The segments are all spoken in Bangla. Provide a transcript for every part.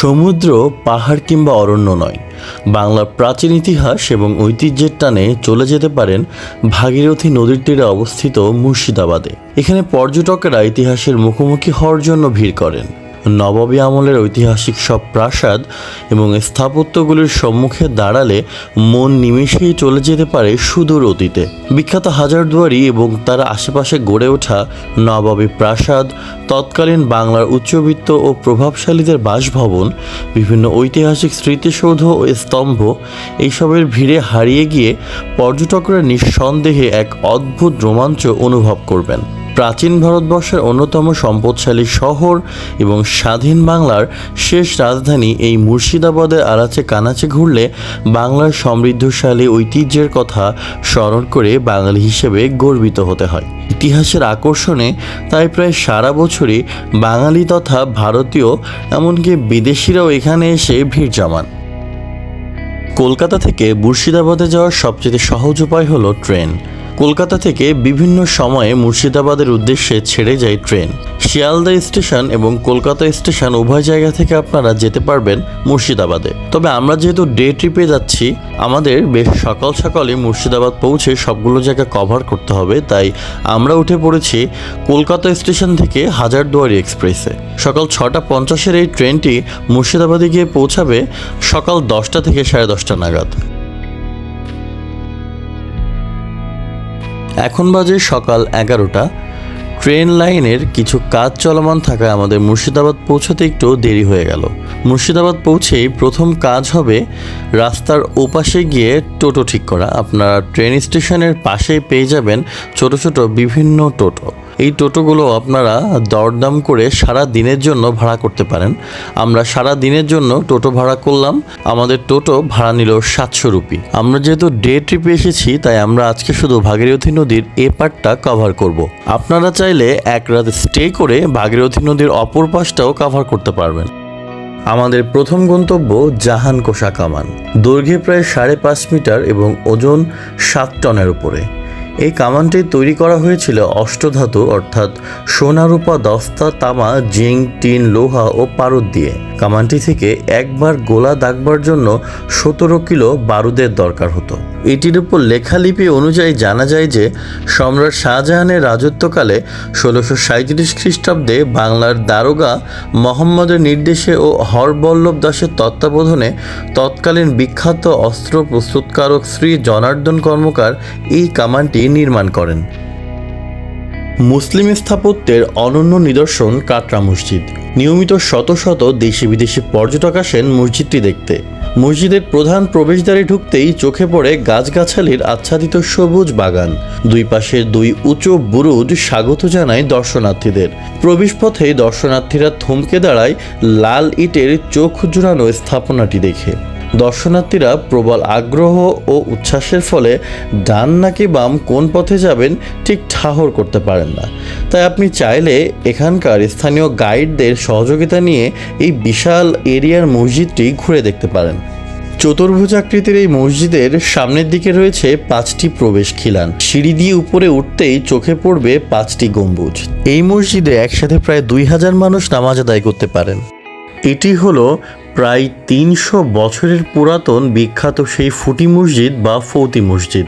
সমুদ্র, পাহাড় কিংবা অরণ্য নয়। বাংলার প্রাচীন ইতিহাস এবং ঐতিহ্যের টানে চলে যেতে পারেন ভাগীরথী নদীর তীরে অবস্থিত মুর্শিদাবাদে। এখানে পর্যটকেরা ইতিহাসের মুখোমুখি হওয়ার জন্য ভিড় করেন। নবাবী আমলের ঐতিহাসিক সব প্রাসাদ এবং স্থাপত্যগুলির সম্মুখে দাঁড়ালে মন নিমেষেই চলে যেতে পারে সুদূর অতীতে। বিখ্যাত হাজারদুয়ারি এবং তার আশেপাশে গড়ে ওঠা নবাবী প্রাসাদ, তৎকালীন বাংলার উচ্চবিত্ত ও প্রভাবশালীদের বাসভবন, বিভিন্ন ঐতিহাসিক স্মৃতিসৌধ ও স্তম্ভ, এইসবের ভিড়ে হারিয়ে গিয়ে পর্যটকরা নিঃসন্দেহে এক অদ্ভুত রোমাঞ্চ অনুভব করবেন। প্রাচীন ভারতবর্ষের অন্যতম সম্পদশালী শহর এবং স্বাধীন বাংলার শেষ রাজধানী এই মুর্শিদাবাদের আরাচে কানাচে ঘুরলে বাংলার সমৃদ্ধশালী ঐতিহ্যের কথা স্মরণ করে বাঙালি হিসেবে গর্বিত হতে হয়। ইতিহাসের আকর্ষণে তাই প্রায় সারা বছরই বাঙালি তথা ভারতীয় এমনকি বিদেশিরাও এখানে এসে ভিড় জমান। কলকাতা থেকে মুর্শিদাবাদে যাওয়ার সবচেয়ে সহজ উপায় হলো ট্রেন। কলকাতা থেকে বিভিন্ন সময়ে মুর্শিদাবাদের উদ্দেশ্যে ছেড়ে যায় ট্রেন। শিয়ালদা স্টেশন এবং কলকাতা স্টেশন উভয় জায়গা থেকে আপনারা যেতে পারবেন মুর্শিদাবাদে। তবে আমরা যেহেতু ডে ট্রিপে যাচ্ছি, আমাদের বেশ সকাল সকালে মুর্শিদাবাদ পৌঁছে সবগুলো জায়গা কভার করতে হবে, তাই আমরা উঠে পড়েছি কলকাতা স্টেশন থেকে হাজারদুয়ারি এক্সপ্রেসে। সকাল ছটা পঞ্চাশের এই ট্রেনটি মুর্শিদাবাদে গিয়ে পৌঁছাবে সকাল দশটা থেকে সাড়ে দশটা নাগাদ। এখন বাজে সকাল এগারোটা। ট্রেন লাইনের কিছু কাজ চলমান থাকায় আমাদের মুর্শিদাবাদ পৌঁছাতে একটু দেরি হয়ে গেল। মুর্শিদাবাদ পৌঁছেই প্রথম কাজ হবে রাস্তার ওপাশে গিয়ে টোটো ঠিক করা। আপনারা ট্রেন স্টেশনের পাশেই পেয়ে যাবেন ছোট ছোট বিভিন্ন টোটো। এই টোটোগুলো আপনারা দরদাম করে সারা দিনের জন্য ভাড়া করতে পারেন। আমরা সারা দিনের জন্য টোটো ভাড়া করলাম। আমাদের টোটো ভাড়া নিল সাতশো রুপি। আমরা যেহেতু ডে ট্রিপে এসেছি, তাই আমরা আজকে শুধু ভাগীরথী নদীর এ পার্টটা কভার করব। আপনারা চাইলে এক রাত স্টে করে ভাগীরথী নদীর অপর পাশটাও কভার করতে পারবেন। আমাদের প্রথম গন্তব্য জাহান কোষা কামান দৈর্ঘ্যে প্রায় সাড়ে পাঁচ মিটার এবং ওজন সাত টনের উপরে। এই কামানটি তৈরি করা হয়েছিল অষ্টধাতু, অর্থাৎ সোনা রূপা দস্তা, তামা জিঙ্ক টিন, লোহা ও পারদ দিয়ে। কামানটি থেকে একবার গোলা দাগবার জন্য সতেরো কিলো বারুদের দরকার হতো। এটির উপর লেখালিপি অনুযায়ী জানা যায় যে সম্রাট শাহজাহানের রাজত্বকালে ষোলোশো সাঁত্রিশ খ্রিস্টাব্দে বাংলার দারোগা মোহাম্মদের নির্দেশে ও হরবল্লভ দাসের তত্ত্বাবধানে তৎকালীন বিখ্যাত অস্ত্র প্রস্তুতকারক শ্রী জনার্দন কর্মকার এই কামানটি নির্মাণ করেন। মুসলিম স্থাপত্যের অনন্য নিদর্শন কাটরা মসজিদ। নিয়মিত শত শত দেশি বিদেশি পর্যটক আসেন মসজিদটি দেখতে। মসজিদের প্রধান প্রবেশদ্বারে ঢুকতেই চোখে পড়ে গাছগাছালির আচ্ছাদিত সবুজ বাগান। দুই পাশে দুই উঁচু বুরুজ স্বাগত জানায় দর্শনার্থীদের। প্রবেশপথে দর্শনার্থীরা থমকে দাঁড়ায় লাল ইটের চোখ জুড়ানো স্থাপনাটি দেখে। দর্শনার্থীরা প্রবল আগ্রহ ও উচ্ছ্বাসের ফলে ডান নাকি বাম কোন পথে যাবেন ঠিক ঠাহর করতে পারেন না। তাই আপনি চাইলে এখানকার স্থানীয় গাইডদের সহযোগিতা নিয়ে এই বিশাল এরিয়ার মসজিদটি ঘুরে দেখতে পারেন। চতুর্ভুজাকৃতির এই মসজিদের সামনের দিকে রয়েছে পাঁচটি প্রবেশ খিলান। সিঁড়ি দিয়ে উপরে উঠতেই চোখে পড়বে পাঁচটি গম্বুজ। এই মসজিদে একসাথে প্রায় দুই হাজার মানুষ নামাজ আদায় করতে পারেন। এটি হলো প্রায় তিনশো বছরের পুরাতন বিখ্যাত সেই ফুটি মসজিদ বা ফৌতি মসজিদ।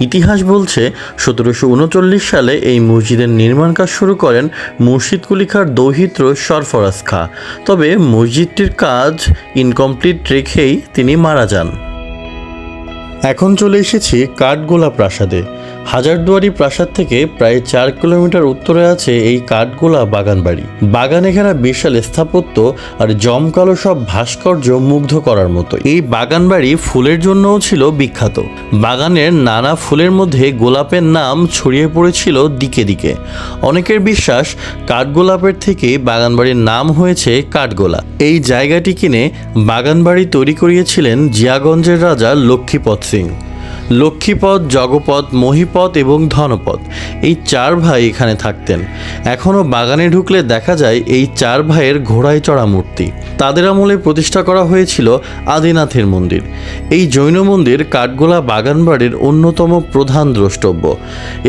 ইতিহাস বলছে, সতেরোশো উনচল্লিশ সালে এই মসজিদের নির্মাণ কাজ শুরু করেন মুর্শিদ কুলিখার দৌহিত্র সরফরাজ খা। তবে মসজিদটির কাজ ইনকমপ্লিট রেখেই তিনি মারা যান। এখন চলে এসেছি কাঠগোলা প্রাসাদে। হাজারদুয়ারি প্রাসাদ থেকে প্রায় চার কিলোমিটার উত্তরে আছে এই কাঠগোলা বাগান বাড়ি বাগানে ঘেরা বিশাল স্থাপত্য আর জমকালো সব ভাস্কর্য মুগ্ধ করার মতো। এই বাগান বাড়ি ফুলের জন্যও ছিল বিখ্যাত। বাগানের নানা ফুলের মধ্যে গোলাপের নাম ছড়িয়ে পড়েছিল দিকে দিকে। অনেকের বিশ্বাস কাঠগোলাপের থেকে বাগানবাড়ির নাম হয়েছে কাঠগোলা। এই জায়গাটি কিনে বাগানবাড়ি তৈরি করিয়েছিলেন জিয়াগঞ্জের রাজা লক্ষ্মীপদ সিং। লক্ষ্মীপদ, জগপদ, মহিপদ এবং ধনপদ। এই চার ভাই এখানে থাকতেন। এখনও বাগানে ঢুকলে দেখা যায় এই চার ভাইয়ের ঘোড়ায় চড়া মূর্তি। তাদের আমলে প্রতিষ্ঠা করা হয়েছিল আদিনাথের মন্দির। এই জৈন মন্দির কাঠগোলা বাগানবাড়ির অন্যতম প্রধান দ্রষ্টব্য।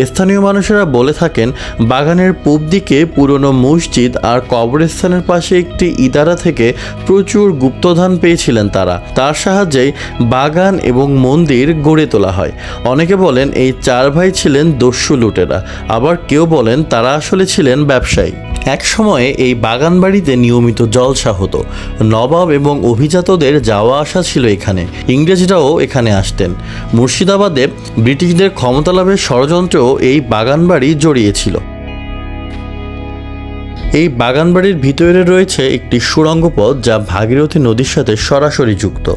স্থানীয় মানুষেরা বলে থাকেন, বাগানের পূব দিকে পুরনো মসজিদ আর কবরস্থানের পাশে একটি ইদারা থেকে প্রচুর গুপ্তধন পেয়েছিলেন তারা। তার সাহায্যেই বাগান এবং মন্দির গড়ে তোলা হয়। অনেকে বলেন এই চার ভাই ছিলেন দস্যু লুটেরা, আবার কেউ বলেন তারা আসলে ছিলেন ব্যবসায়ী। এক সময়ে এই বাগান বাড়িতে নিয়মিত জলসা হতো। নবাব এবং অভিজাতদের যাওয়া আসা ছিল এখানে। ইংরেজরাও এখানে আসতেন। মুর্শিদাবাদে ব্রিটিশদের ক্ষমতা লাভের ষড়যন্ত্রেও এই বাগান বাড়ি জড়িয়েছিল। এই বাগানবাড়ির ভিতরে রয়েছে একটি সুড়ঙ্গ পথ যা ভাগীরথী নদীর সাথে সরাসরি যুক্ত।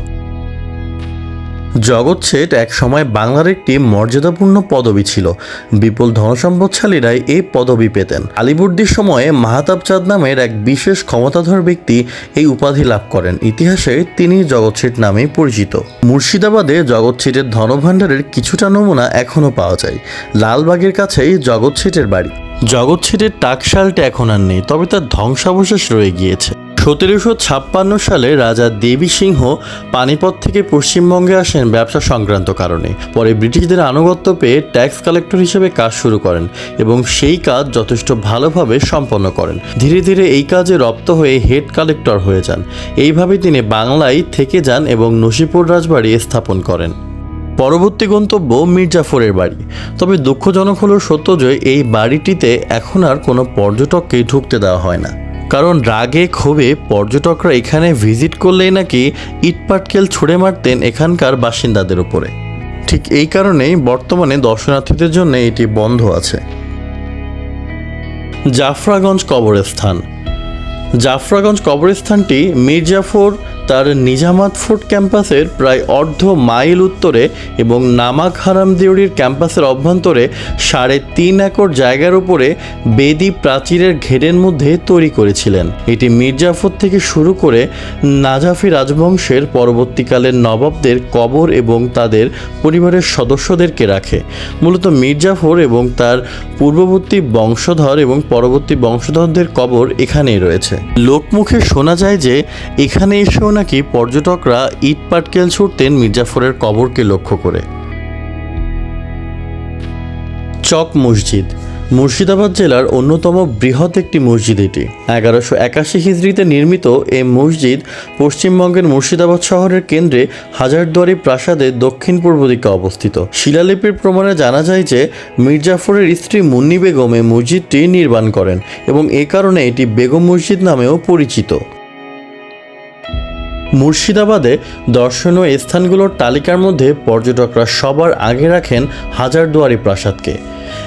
জগৎ শেঠ এক সময় বাংলার একটি মর্যাদাপূর্ণ পদবী ছিল। বিপুল ধনসম্পদশালীরাই এই পদবী পেতেন। আলিবর্দির সময়ে মাহাতাব চাঁদ নামের এক বিশেষ ক্ষমতাধর ব্যক্তি এই উপাধি লাভ করেন। ইতিহাসে তিনি জগৎ শেঠ নামেই পরিচিত। মুর্শিদাবাদে জগৎ শেঠের ধনভাণ্ডারের কিছুটা নমুনা এখনও পাওয়া যায়। লালবাগের কাছেই জগৎ শেঠের বাড়ি। জগৎ শেঠের টাকশালটা এখন আর নেই, তবে তার ধ্বংসাবশেষ রয়ে গিয়েছে। সতেরোশো ছাপ্পান্ন সালে রাজা দেবী সিংহ পানিপথ থেকে পশ্চিমবঙ্গে আসেন ব্যবসা সংক্রান্ত কারণে। পরে ব্রিটিশদের আনুগত্য পেয়ে ট্যাক্স কালেক্টর হিসেবে কাজ শুরু করেন এবং সেই কাজ যথেষ্ট ভালোভাবে সম্পন্ন করেন। ধীরে ধীরে এই কাজে রপ্ত হয়ে হেড কালেক্টর হয়ে যান। এইভাবে তিনি বাংলায় থেকে যান এবং নসিপুর রাজবাড়ি স্থাপন করেন। পরবর্তী গন্তব্য মির্জাফরের বাড়ি। তবে দুঃখজনক হলো সত্য যে এই বাড়িটিতে এখন আর কোনো পর্যটককেই ঢুকতে দেওয়া হয় না। কারণ রাগে ক্ষোভে পর্যটকরা এখানে ভিজিট করলেই নাকি ইটপাটকেল ছুঁড়ে মারতেন এখানকার বাসিন্দাদের উপরে। ঠিক এই কারণেই বর্তমানে দর্শনার্থীদের জন্য এটি বন্ধ আছে। জাফরাগঞ্জ কবরস্থান। জাফরাগঞ্জ কবরস্থানটি মির্জাফর তার নিজামাত ফোর্ট ক্যাম্পাসের প্রায় অর্ধ মাইল উত্তরে এবং নামাক হারাম দেউরির ক্যাম্পাসের অভ্যন্তরে সাড়ে তিন একর জায়গার উপরে বেদি প্রাচীরের ঘেরের মধ্যে তৈরি করেছিলেন। এটি মির্জাফর থেকে শুরু করে নাজাফি রাজবংশের পরবর্তীকালের নবাবদের কবর এবং তাদের পরিবারের সদস্যদেরকে রাখে। মূলত মির্জাফর এবং তার পূর্ববর্তী বংশধর এবং পরবর্তী বংশধরদের কবর এখানেই রয়েছে। লোকমুখে শোনা যায় যে, এখানে এসেও নাকি পর্যটকরা ইট পাটকেল ছুটতেন মির্জাফরের কবরকে লক্ষ্য করে। চক মসজিদ। মুর্শিদাবাদ জেলার অন্যতম বৃহৎ একটি মসজিদ এটি। এগারোশো একাশি হিজড়িতে নির্মিত এই মসজিদ পশ্চিমবঙ্গের মুর্শিদাবাদ শহরের কেন্দ্রে হাজারদুয়ারি প্রাসাদের দক্ষিণ পূর্ব দিকে অবস্থিত। শিলালিপির প্রমাণে জানা যায় যে মির্জাফরের স্ত্রী মুন্নি বেগম এই মসজিদটি নির্মাণ করেন এবং এ কারণে এটি বেগম মসজিদ নামেও পরিচিত। মুর্শিদাবাদে দর্শনীয় স্থানগুলোর তালিকার মধ্যে পর্যটকরা সবার আগে রাখেন হাজারদুয়ারি প্রাসাদকে।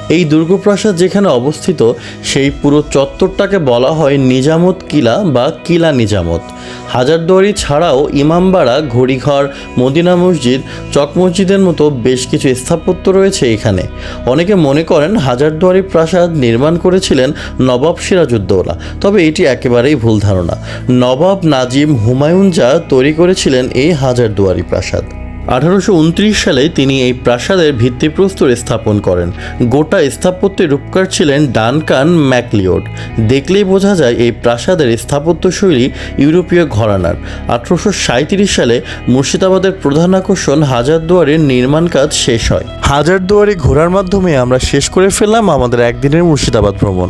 এই দুর্গপ্রাসাদ যেখানে অবস্থিত, সেই পুরো চত্বরটাকে বলা হয় নিজামত কিলা বা কিলা নিজামত। হাজারদুয়ারি ছাড়াও ইমামবাড়া, ঘড়িঘর, মদিনা মসজিদ, চক মসজিদের মতো বেশ কিছু স্থাপত্য রয়েছে এখানে। অনেকে মনে করেন হাজারদুয়ারি প্রাসাদ নির্মাণ করেছিলেন নবাব সিরাজউদ্দৌলা, তবে এটি একেবারেই ভুল ধারণা। নবাব নাজিম হুমায়ুন যা তৈরি করেছিলেন এই হাজারদুয়ারি প্রাসাদ। আঠারোশো উনত্রিশ সালে তিনি এই প্রাসাদের ভিত্তিপ্রস্তর স্থাপন করেন। গোটা স্থাপত্যের রূপকার ছিলেন ডানকান ম্যাকলিওড। দেখলেই বোঝা যায় এই প্রাসাদের স্থাপত্যশৈলী ইউরোপীয় ঘরানার। আঠারোশো সালে মুর্শিদাবাদের প্রধান আকর্ষণ হাজারদুয়ারির নির্মাণ কাজ শেষ হয়। হাজারদুয়ারি ঘোরার মাধ্যমে আমরা শেষ করে ফেললাম আমাদের একদিনের মুর্শিদাবাদ ভ্রমণ।